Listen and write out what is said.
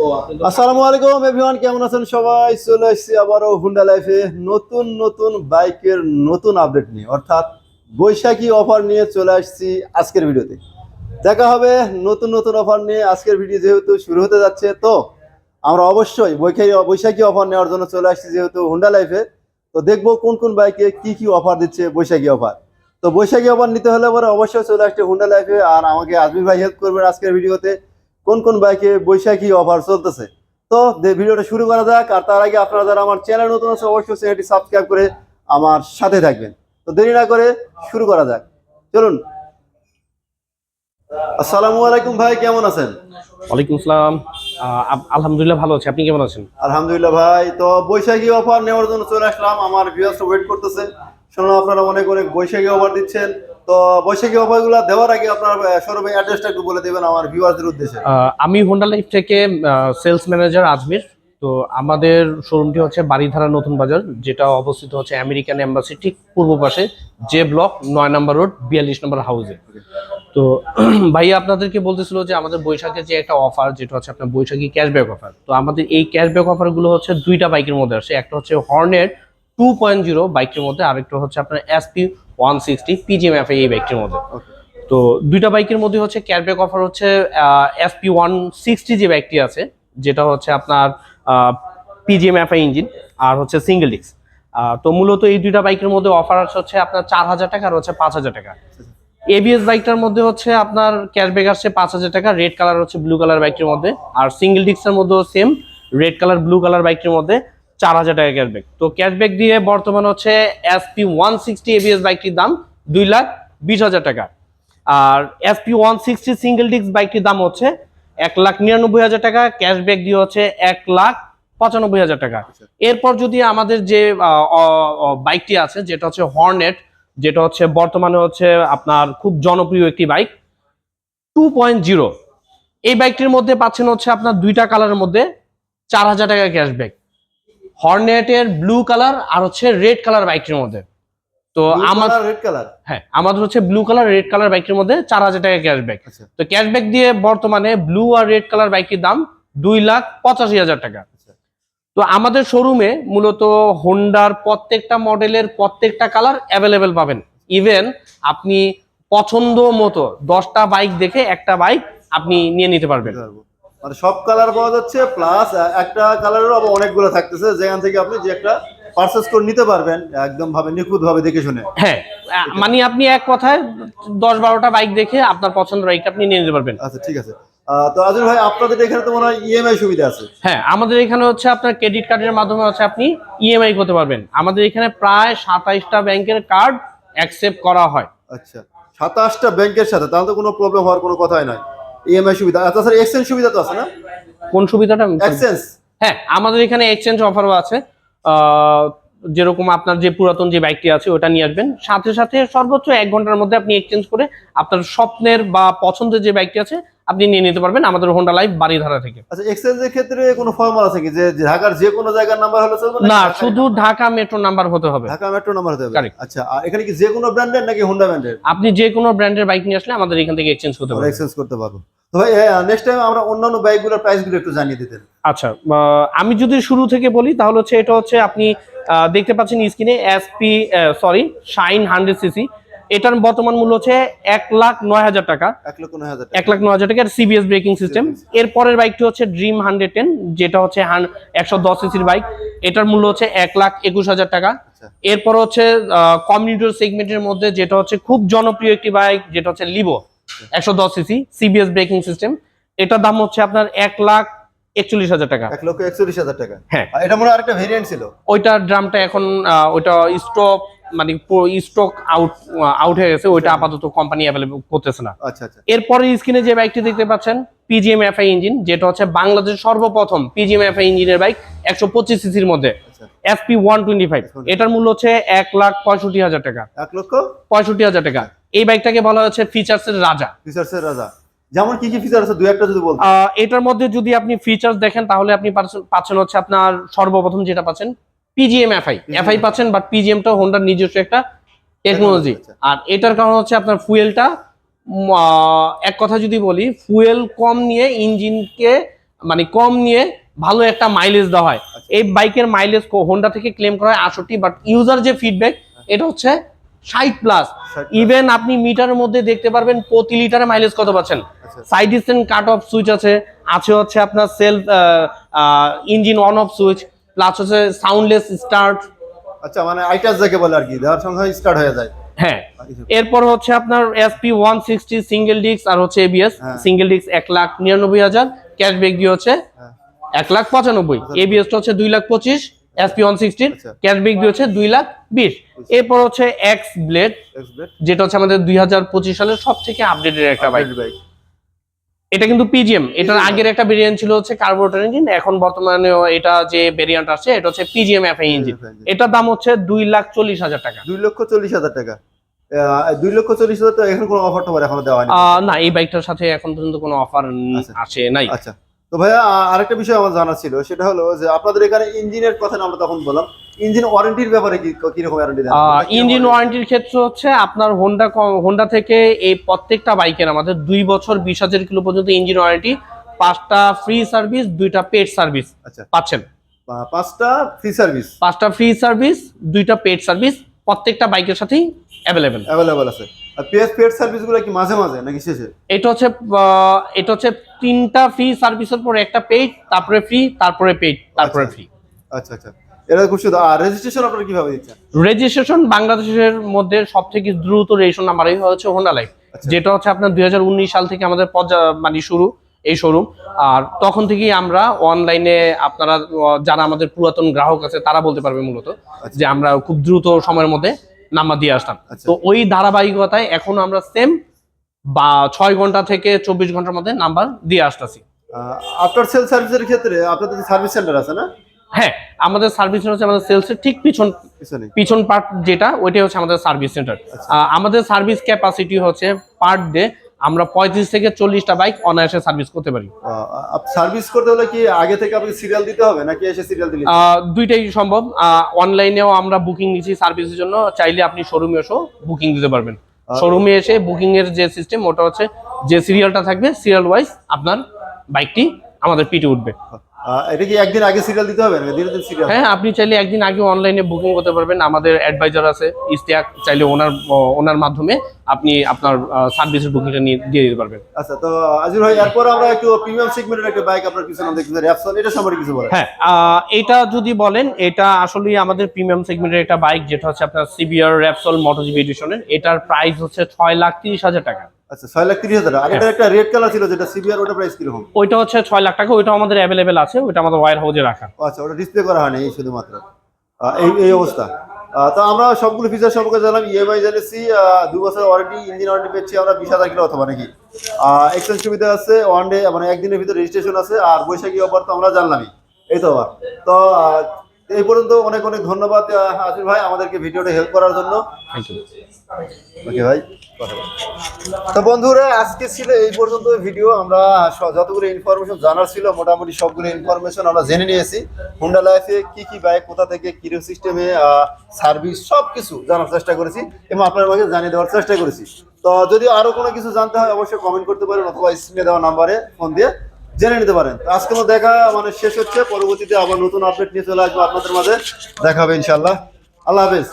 আসসালামু আলাইকুম এভরিওয়ান কেমন আছেন সবাই? চলে আসছি আবারও হুন্ডা লাইফে নতুন নতুন বাইকের নতুন আপডেট নিয়ে। অর্থাৎ বৈশাখী অফার নিয়ে চলে আসছি আজকের ভিডিওতে। দেখা হবে নতুন নতুন অফার নিয়ে। আজকের ভিডিও যেহেতু শুরু হতে যাচ্ছে, তো আমরা অবশ্যই বৈশাখী বৈশাখী অফার নেওয়ার জন্য চলে আসছি যেহেতু হুন্ডা লাইফে তো দেখব কোন কোন বাইকে কি কি অফার দিচ্ছে বৈশাখী অফার তো বৈশাখী অফার নিতে হলে পরে অবশ্যই চলে আসছে হুন্ডা লাইফে আর আমাকে আজমি ভাই হেল্প করবেন আজকের ভিডিওতে কোন কোন বাইকে বৈশাখী অফার চলতেছে? তো ভিডিওটা শুরু করা যাক আর তার আগে আপনারা যারা আমার চ্যানেল নতুন আছে অবশ্যই চ্যানেলটি সাবস্ক্রাইব করে আমার সাথে থাকবেন। তো দেরি না করে শুরু করা যাক। চলুন। আসসালামু আলাইকুম ভাই কেমন আছেন? ওয়ালাইকুম আসসালাম। আলহামদুলিল্লাহ ভালো আছি। আপনি কেমন আছেন? আলহামদুলিল্লাহ ভাই তো বৈশাখী অফার নেওয়ার জন্য চলে আসলাম। আমার ভিউয়ার্স ওয়েট করতেছে। শুনলাম আপনারা অনেক অনেক বৈশাখী অফার দিচ্ছেন। তো বৈশাখী অফারগুলো দেওয়ার আগে আপনার শোরুমের অ্যাড্রেসটা একটু বলে দেবেন আমার ভিউয়ারদের উদ্দেশ্যে। আমি হোন্ডা লাইফ থেকে সেলস ম্যানেজার আজমির। তো আমাদের শোরুমটি হচ্ছে বাড়িধারা নতুন বাজার, যেটা অবস্থিত হচ্ছে আমেরিকান এম্বাসি ঠিক পূর্ব পাশে জে ব্লক নয় নম্বর রোড বিয়াল্লিশ নম্বর হাউসে তো ভাইয়া আপনাদেরকে বলতেছিল যে আমাদের বৈশাখে যে একটা অফার যেটা হচ্ছে আপনার বৈশাখী ক্যাশব্যাক অফার তো আমাদের এই ক্যাশব্যাক অফারগুলো হচ্ছে দুইটা বাইকের মধ্যে আসে। একটা হচ্ছে হর্নের টু পয়েন্ট জিরো বাইকের মধ্যে, আরেকটা হচ্ছে আপনার এসপি ওয়ান সিক্সটি পিজিএম এই বাইকটির মধ্যে। তো দুইটা বাইকের মধ্যে হচ্ছে ক্যাশব্যাক অফার হচ্ছে এসপি ওয়ান সিক্সটি যে বাইকটি আছে, যেটা হচ্ছে আপনার পিজিএম এফআই ইঞ্জিন আর হচ্ছে সিঙ্গেল ডিস্ক তো মূলত এই দুইটা বাইকের মধ্যে অফার আছে হচ্ছে আপনার চার হাজার টাকা আর হচ্ছে পাঁচ হাজার টাকা। এবিএস বাইকটার মধ্যে হচ্ছে আপনার ক্যাশব্যাক আসছে পাঁচ হাজার টাকা রেড কালার হচ্ছে ব্লু কালার বাইকটির মধ্যে। আর সিঙ্গেল ডিস্কের মধ্যেও same red colour blue colour বাইকটির মধ্যে। চার হাজার টাকা ক্যাশব্যাক তো ক্যাশব্যাক দিয়ে বর্তমান হচ্ছে এসপি ওয়ান সিক্সটি এবিএস বাইকটির দাম দুই লাখ বিশ হাজার টাকা। আর SP one sixty single disc বাইকটির দাম হচ্ছে এক লাখ নিরানব্বই হাজার টাকা ক্যাশব্যাক দিয়ে হচ্ছে এক লাখ পঁচানব্বই হাজার টাকা। এরপর যদি আমাদের যে বাইকটি আছে যেটা হচ্ছে হর্নেট যেটা হচ্ছে বর্তমানে হচ্ছে আপনার খুব জনপ্রিয় একটি বাইক টু পয়েন্ট জিরো এই বাইকটির মধ্যে পাচ্ছেন হচ্ছে আপনার দুইটা কালারের মধ্যে চার হাজার টাকা ক্যাশব্যাক হর্নেটের ব্লু কালার আর হচ্ছে রেড কালার বাইকটির মধ্যে। তো আমার রেড কালার হ্যাঁ আমাদের হচ্ছে ব্লু কালার রেড কালার বাইকের মধ্যে চার হাজার টাকা ক্যাশব্যাক আচ্ছা। তো ক্যাশব্যাক দিয়ে বর্তমানে ব্লু আর রেড কালার বাইকের দাম দুই লাখ পঁচাশি হাজার টাকা। আচ্ছা। তো আমাদের শোরুমে মূলত হোন্ডার প্রত্যেকটা মডেলের প্রত্যেকটা কালার অ্যাভেলেবেল পাবেন। ইভেন আপনি পছন্দ মতো দশটা বাইক দেখে একটা বাইক আপনি নিয়ে নিতে পারবেন। মানে সব কালার পাওয়া যাচ্ছে প্লাস একটা কালারেরও আবার অনেকগুলো থাকতেছে যেখান থেকে আপনি যে একটা পারচেস করে নিতে পারবেন একদম ভাবে নিখুঁত ভাবে দেখে শুনে। হ্যাঁ মানে আপনি এক কথায় দশ বারোটা বাইক দেখে আপনার পছন্দের বাইকটা আপনি নিয়ে নিতে পারবেন। আচ্ছা ঠিক আছে। তো আজুল ভাই আপনাদের এখানে তো মনে হয় ইএমআই সুবিধা আছে। হ্যাঁ আমাদের এখানে হচ্ছে আপনার ক্রেডিট কার্ডের মাধ্যমে হচ্ছে আপনি ইএমআই করতে পারবেন। আমাদের এখানে প্রায় সাতাইশটা ব্যাংকের কার্ড অ্যাকসেপ্ট করা হয়। আচ্ছা সাতাশটা ব্যাংকের সাথে তাহলে তো কোনো প্রবলেম হওয়ার কোনো কথাই নয় ইএমআই সুবিধা। আর তাছাড়া এক্সচেঞ্জ সুবিধা তো আছে না? কোন সুবিধাটা এক্সচেঞ্জ হ্যাঁ আমাদের এখানে এক্সচেঞ্জ অফারও আছে। যেরকম আপনার যে পুরাতন যে বাইকটি আছে ওটা নিয়ে আসবেন। সাথে সাথে সর্বোচ্চ এক ঘণ্টার মধ্যে আপনি এক্সচেঞ্জ করে আপনার স্বপ্নের বা পছন্দের যে বাইকটি আছে আপনি নিয়ে নিতে পারবেন আমাদের হোন্ডা লাইফ বাড়িধারা থেকে। আচ্ছা এক্সচেঞ্জের ক্ষেত্রে কোনো ফর্মাল আছে কি? যে ঢাকার যে কোনো জায়গার নাম্বার হলে চলবে না শুধু ঢাকা? মেট্রো নাম্বার হতে হবে। ঢাকা মেট্রো নাম্বার হতে হবে. আচ্ছা আর এখানে কি যে কোনো ব্র্যান্ডের নাকি হোন্ডা ব্র্যান্ডের আপনি যে কোনো ব্র্যান্ডের বাইক নিয়ে আসলে আমাদের এখান থেকে এক্সচেঞ্জ করতে পারবেন। এক্সচেঞ্জ করতে পারব। তো ভাই নেক্সট টাইম আমরা অন্যান্য বাইকগুলোর প্রাইসগুলো একটু জানিয়ে দিতেন। আচ্ছা আমি যদি শুরু থেকে বলি তাহলে হচ্ছে এটা হচ্ছে আপনি দেখতে পাচ্ছেন স্ক্রিনে SP sorry shine hundred CC এটার বর্তমান মূল্য হচ্ছে এক লাখ নয় হাজার টাকা। এক লাখ নয় হাজার টাকার সিবিএস ব্রেকিং সিস্টেম এর পরের বাইকটি হচ্ছে ড্রিম হান্ড্রেড টেন যেটা হচ্ছে একশো দশ সিসির বাইক এটার মূল্য হচ্ছে এক লাখ একুশ হাজার টাকা। আচ্ছা। এরপর হচ্ছে কমিউনিটির সেগমেন্টের মধ্যে যেটা হচ্ছে খুব জনপ্রিয় একটি বাইক যেটা হচ্ছে লিভো একশো দশ সিসি সিবিএস ব্রেকিং সিস্টেম এটার দাম হচ্ছে আপনার এক লাখ একচল্লিশ হাজার টাকা। এক লক্ষ একচল্লিশ হাজার টাকা। হ্যাঁ। এটা মনে হয় আরেকটা ভেরিয়েন্ট ছিল। ওইটার ড্রামটা এখন ওইটা স্টক মানে স্টক আউট আউট হয়ে গেছে ওইটা আপাতত কোম্পানি অ্যাভেলেবল করতেছে না। আচ্ছা আচ্ছা। এরপরে স্ক্রিনে যে বাইকটি দেখতে পাচ্ছেন পিজিএম এফআই ইঞ্জিন যেটা হচ্ছে বাংলাদেশের সর্বপ্রথম পিজিএম এফআই ইঞ্জিনের বাইক একশো পঁচিশ সিসির মধ্যে। আচ্ছা। এসপি ওয়ান টোয়েন্টি ফাইভ এটার মূল্য হচ্ছে এক লাখ পঁয়ষট্টি হাজার টাকা। এক লক্ষ? পঁয়ষট্টি হাজার টাকা। এই বাইকটাকে বলা হচ্ছে ফিচার্সের রাজা। ফিচার্সের রাজা। যেমন কি কি ফিচার আছে দুই একটা যদি বলতেন। আহ, এটার মধ্যে যদি আপনি ফিচার্স দেখেন তাহলে আপনি পাচ্ছেন হচ্ছে আপনার সর্বপ্রথম যেটা পাচ্ছেন পিজিএম এফআই এফআই পাচ্ছেন বাট পিজিএমটা হোন্ডার নিজস্ব একটা টেকনোলজি আচ্ছা। আর এটার কারণ হচ্ছে আপনার ফুয়েলটা এক কথা যদি বলি ফুয়েল কম নিয়ে ইঞ্জিনকে মানে কম নিয়ে ভালো একটা মাইলেজ দেওয়া হয়। এই বাইকের মাইলেজ হোন্ডা থেকে ক্লেম করা হয় আষট্টি বাট ইউজার যে ফিডব্যাক এটা হচ্ছে ষাট প্লাস ইভেন আপনি মিটারের মধ্যে দেখতে পারবেন প্রতি লিটারে মাইলেজ কত পাচ্ছেন। আচ্ছা। Side distance cut off switch আছে আছে হচ্ছে আপনার self engine on off switch plus হচ্ছে সাউন্ডলেস স্টার্ট আচ্ছা মানে আইটাস যাকে বলে আর কি দেওয়ার সঙ্গে স্টার্ট হয়ে যায়। হ্যাঁ। এরপর হচ্ছে আপনার SP one sixty single disc আর হচ্ছে এবিএস। সিঙ্গেল ডিস্ক এক লাখ নিরানব্বই হাজার ক্যাশব্যাক দিয়ে হচ্ছে হ্যাঁ। এক লাখ পঁচানব্বই। এবিএসটা হচ্ছে দুই লাখ পঁচিশ এসপি ওয়ান সিক্সটির। ক্যাশব্যাক দিয়ে হচ্ছে দুই লাখ বিশ। এরপর হচ্ছে এক্স ব্লেড যেটা হচ্ছে আমাদের দুই হাজার পঁচিশ সালের সব থেকে আপডেটেড একটা বাইক এটা কিন্তু পিজিএম এটার আগের একটা ভেরিয়েন্ট ছিল হচ্ছে কার্বোরেটর ইঞ্জিন এখন বর্তমানে এটা যে ভেরিয়েন্ট আছে এটা হচ্ছে পিজিএম এফ ইঞ্জিন এটার দাম হচ্ছে দুই লাখ চল্লিশ হাজার টাকা। দুই লক্ষ চল্লিশ হাজার টাকা। দুই লক্ষ চল্লিশ হাজার টাকা এখানে কোনো অফার টফার এখনও দেওয়া হয়নি। না এই বাইকটার সাথে এখন পর্যন্ত কোনো অফার আছে আসে নাই। আচ্ছা। তো ভাইয়া আরেকটা বিষয় আমার জানা ছিল সেটা হলো যে আপনাদের এখানে ইঞ্জিনের কথা আমরা তখন বললাম। ইঞ্জিন ওয়ারেন্টির ব্যাপারে কি কীরকম ওয়ারেন্টি দেন? ইঞ্জিন ওয়ারেন্টির ক্ষেত্রে হচ্ছে আপনার হোন্ডা হোন্ডা থেকে এই প্রত্যেকটা বাইকের আমাদের দুই বছর বিশ হাজার কিলো পর্যন্ত ইঞ্জিন ওয়ারেন্টি পাঁচটা ফ্রি সার্ভিস দুইটা পেড সার্ভিস আচ্ছা। পাচ্ছেন। পাঁচটা ফ্রি সার্ভিস পাঁচটা ফ্রি সার্ভিস দুইটা পেড সার্ভিস প্রত্যেকটা বাইকের সাথেই অ্যাভেলেবেল অ্যাভেলেবল আছে। আর পিএস পেড সার্ভিসগুলো কি মাঝে মাঝে নাকি শেষে? এটা হচ্ছে এটা হচ্ছে তিনটা ফ্রি সার্ভিসের পরে একটা পেড তারপরে ফ্রি তারপরে পেড তারপরে আচ্ছা। ফ্রি আচ্ছা আচ্ছা। এটা খুব সুন্দর। আর রেজিস্ট্রেশন আপনারা কীভাবে দিচ্ছেন? রেজিস্ট্রেশন বাংলাদেশের মধ্যে দ্রুত রেজিস্ট্রেশন হচ্ছে হোন্ডা লাইফ আচ্ছা। যেটা হচ্ছে আপনার দুই হাজার উনিশ সাল থেকে আমাদের মানে শুরু এই শোরুম আর তখন থেকেই আমরা অনলাইনে আপনারা যারা আমাদের পুরাতন গ্রাহক আছে তারা বলতে পারবে মূলত যে আমরা খুব দ্রুত সময়ের মধ্যে নাম্বার দিয়ে আসতাম আচ্ছা। তো ওই ধারাবাহিকতায় এখন আমরা সেম বা ছয় ঘণ্টা থেকে চব্বিশ ঘণ্টার মধ্যে নাম্বার দিয়ে আসতেছি। আফটার সেল সার্ভিসের ক্ষেত্রে আপনাদের সার্ভিস সেন্টার আছে না? হ্যাঁ আমাদের সার্ভিস সেন্টার হচ্ছে আমাদের সেলসের ঠিক পিছন পিছন। পার্ট যেটা ওইটাই হচ্ছে আমাদের সার্ভিস সেন্টার আমাদের সার্ভিস ক্যাপাসিটি হচ্ছে পার ডে আমরা পঁয়ত্রিশ থেকে চল্লিশটা বাইক অনায়াসে সার্ভিস করতে পারি। সার্ভিস করতে হলে কি আগে থেকে আপনি সিরিয়াল দিতে হবে নাকি এসে সিরিয়াল দিলে দুইটাই সম্ভব। অনলাইনেও আমরা বুকিং নিচ্ছি সার্ভিসের জন্য। চাইলে আপনি শোরুমে এসেও বুকিং দিতে পারবেন। শোরুমে এসে বুকিং এর যে সিস্টেম ওটা হচ্ছে যে সিরিয়ালটা থাকবে সিরিয়াল ওয়াইজ আপনার বাইকটি আমাদের পিটে উঠবে। আহ, এটা কি একদিন আগে সিরিয়াল দিতে হবে নাকি? দিনে দিন সিরিয়াল হ্যাঁ আপনি চাইলে একদিন আগে অনলাইনে বুকিং করতে পারবেন। আমাদের অ্যাডভাইজার আছে ইস্তিয়াক চাইলে ওনার ওনার মাধ্যমে আপনি আপনার সার্ভিসের বুকিংটা নিয়ে দিয়ে দিতে পারবেন। আচ্ছা তো আজির ভাই এরপর আমরা একটু প্রিমিয়াম সেগমেন্টের একটা বাইক আপনার পিছনে দেখতেছি র্যাপসন এটা সম্পর্কে কিছু বলেন। হ্যাঁ এটা যদি বলেন এটা আসলে আমাদের প্রিমিয়াম সেগমেন্টের একটা বাইক যেটা হচ্ছে আপনার সিবিআর র্যাপসল মোটরজিবি এডিশনের এটার প্রাইস হচ্ছে ছয় লাখ তিরিশ হাজার টাকা। আচ্ছা ছয় লাখ তিরিশ হাজার। আর একটা রেড কালার ছিল যেটা সিবিআর ওটা প্রাইস কীরকম? ওইটা হচ্ছে ছয় লাখ টাকা ওইটা আমাদের অ্যাভেলেবেল আছে ওইটা আমাদের ওয়ার হাউসে রাখা। আচ্ছা ওটা ডিসপ্লে করা হয়নি এই শুধুমাত্র। এই এই অবস্থা। তো আমরা সবগুলো ফিচার সম্পর্কে জানলাম ইএমআই জেনেছি দু বছর ওয়ারেন্টি ইঞ্জিন ওয়ারেন্টি পেয়েছি আমরা বিশ হাজার কিলো অথবা নাকি। এক্সচেঞ্জ সুবিধা আছে ওয়ান ডে মানে একদিনের ভিতরে রেজিস্ট্রেশন আছে আর বৈশাখী অফার তো আমরা জানলামই। এই তো আবার। তো এই পর্যন্ত অনেক অনেক ধন্যবাদ আসিফ ভাই আমাদেরকে ভিডিওটা হেল্প করার জন্য। ওকে ভাই তো বন্ধুরা আজকে ছিল এই পর্যন্ত ভিডিও আমরা যতগুলো ইনফরমেশন জানার ছিল মোটামুটি সবগুলো ইনফরমেশন আমরা জেনে নিয়েছি। হুন্ডা লাইফে কি কি বাইক কোথা থেকে কিরো সিস্টেমে সার্ভিস সব কিছু জানার চেষ্টা করেছি এবং আপনার মাঝে জানিয়ে দেওয়ার চেষ্টা করেছি। তো যদি আরও কোনো কিছু জানতে হয় অবশ্যই কমেন্ট করতে পারেন অথবা স্ক্রিনে দেওয়া নাম্বারে ফোন দিয়ে জেনে নিতে পারেন। আজকে আমার দেখা মানে শেষ হচ্ছে। পরবর্তীতে আবার নতুন আপডেট নিয়ে চলে আসব আপনাদের মাঝে। দেখা হবে ইনশাল্লাহ আল্লাহ হাফেজ।